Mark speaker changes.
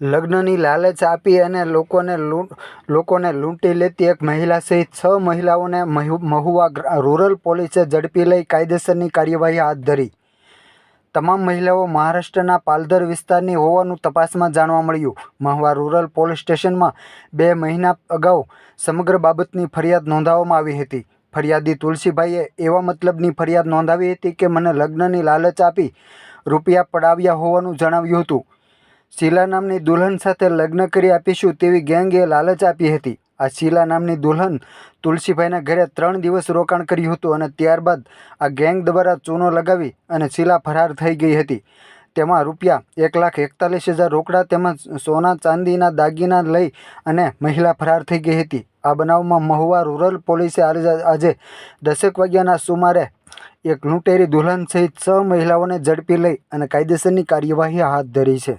Speaker 1: લગ્નની લાલચ આપી અને લોકોને લોકોને લૂંટી લેતી એક મહિલા સહિત છ મહિલાઓને મહુ, મહુવા રૂરલ પોલીસે ઝડપી લઈ કાયદેસરની કાર્યવાહી હાથ ધરી. તમામ મહિલાઓ મહારાષ્ટ્રના પાલધર વિસ્તારની હોવાનું તપાસમાં જાણવા મળ્યું. મહુવા રૂરલ પોલીસ સ્ટેશનમાં બે મહિના અગાઉ સમગ્ર બાબતની ફરિયાદ નોંધાવવામાં આવી હતી. ફરિયાદી તુલસીભાઈએ એવા મતલબની ફરિયાદ નોંધાવી હતી કે મને લગ્નની લાલચ આપી રૂપિયા પડાવ્યા હોવાનું જણાવ્યું હતું. શીલા નામની દુલ્હન સાથે લગ્ન કરી આપીશું તેવી ગેંગે લાલચ આપી હતી. આ શીલા નામની દુલ્હન તુલસીભાઈના ઘરે ત્રણ દિવસ રોકાણ કર્યું હતું અને ત્યારબાદ આ ગેંગ દ્વારા ચૂનો લગાવી અને શીલા ફરાર થઈ ગઈ હતી. તેમાં રૂપિયા એક લાખ એકતાલીસ હજાર રોકડા તેમજ સોના, ચાંદીના દાગીના લઈ અને મહિલા ફરાર થઈ ગઈ હતી. આ બનાવમાં મહુવા રૂરલ પોલીસે આજે દસેક વાગ્યાના સુમારે એક લૂંટેરી દુલ્હન સહિત છ મહિલાઓને ઝડપી લઈ અને કાયદેસરની કાર્યવાહી હાથ ધરી છે.